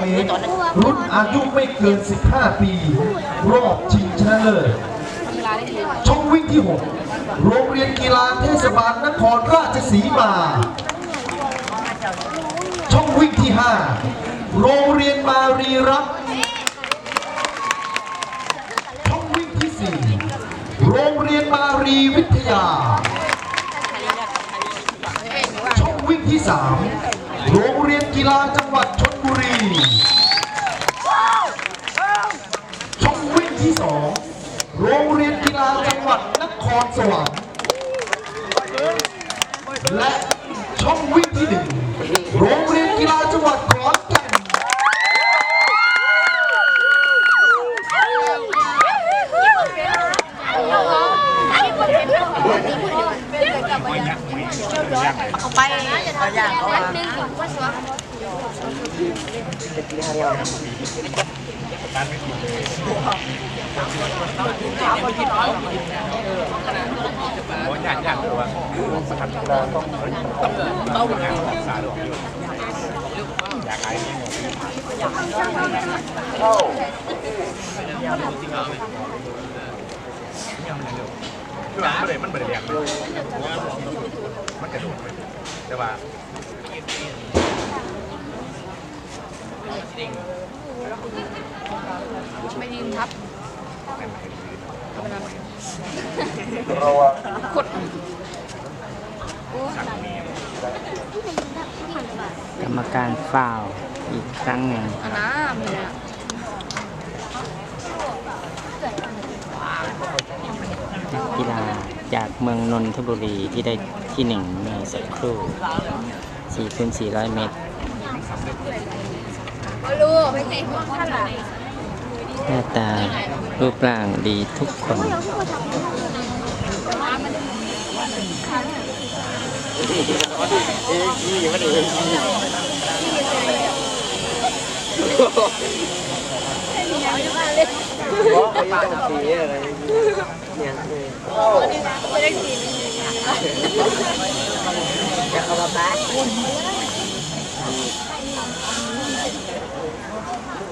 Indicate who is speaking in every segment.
Speaker 1: เมตรรุ่นอายุไม่เกิน 15 ปี รอบชิงชนะเลิศช่องวิ่งที่ 6 โรงเรียนกีฬาเทศบาลนครราชสีมา ช่องวิ่งที่ 5 โรงเรียนมารีรัตช่องวิ่งที่ 4 โรงเรียนมารีวิทยา ช่องวิ่งที่ 3 โรงเรียนกีฬาจังหวัด สวรรค์และช่องวิ่งที่1โรงเรียนกีฬาจังหวัดขอนแก่น
Speaker 2: เอาไปเอาอย่างเอา มา
Speaker 3: คือมันไม่ได้มันไม่ได้แรงเลยมันกระโดดไปแต่ว่า
Speaker 2: ไม่ยิงครับกด
Speaker 4: กรรมการฝ่าวอีกครั้งหนึ่ง
Speaker 2: อันน้ำเนี่ย
Speaker 4: นักกีฬาจากเมืองนนทบุรีที่ได้ที่หนึ่งเมื่อสักครู่4คูณ400 เมตร
Speaker 2: รู้ไม่เตะหัวข้างหลัง
Speaker 4: หน้าตารูปร่างดีทุกคน
Speaker 1: คุณอายุไม่เกิน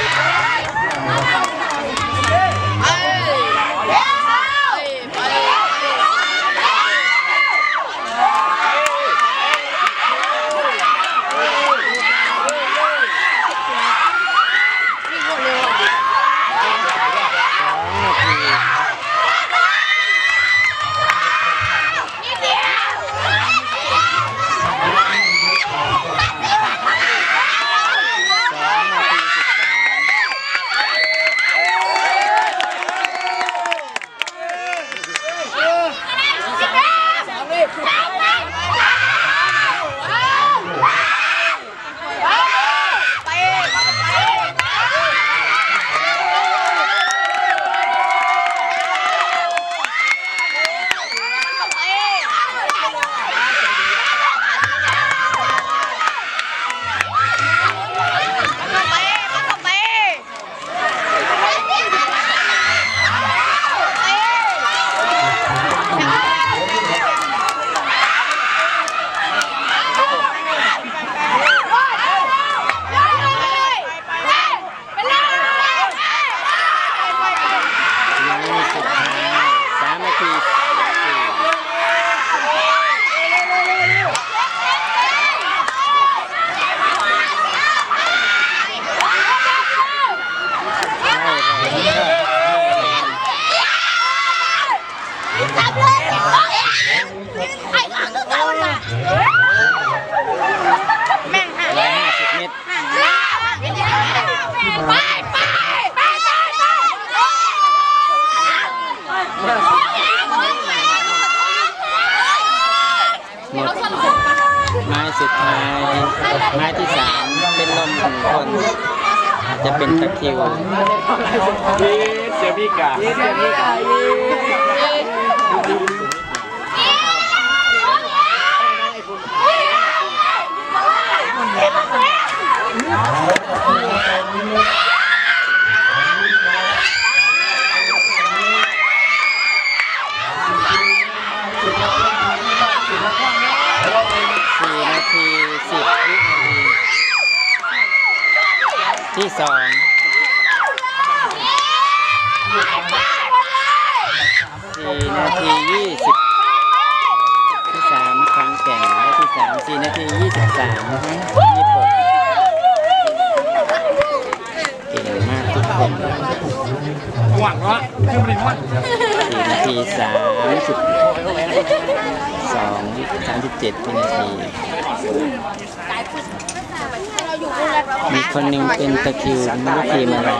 Speaker 2: Thank. ไม้
Speaker 4: สุดท้ายไม้ที่สามเป็นลมของคนอาจจะเป็นตะคริว
Speaker 3: เสียพี่กา เสี
Speaker 4: ยพี่กานาทีสิบวินาที ที่ สองสี่นาทียี่สิบที่สามครั้งแข่งและที่สามสี่นาทียี่สิบสามยี่สิบหกเก่งมากทุกคน
Speaker 3: หวังเนาะคือมันว่า
Speaker 4: สี่นาทีสามสิบสองสามสิบเจ็ดวินาที มีคนหนึ่งเป็นตะคริวไม่รู้ทีมอะไร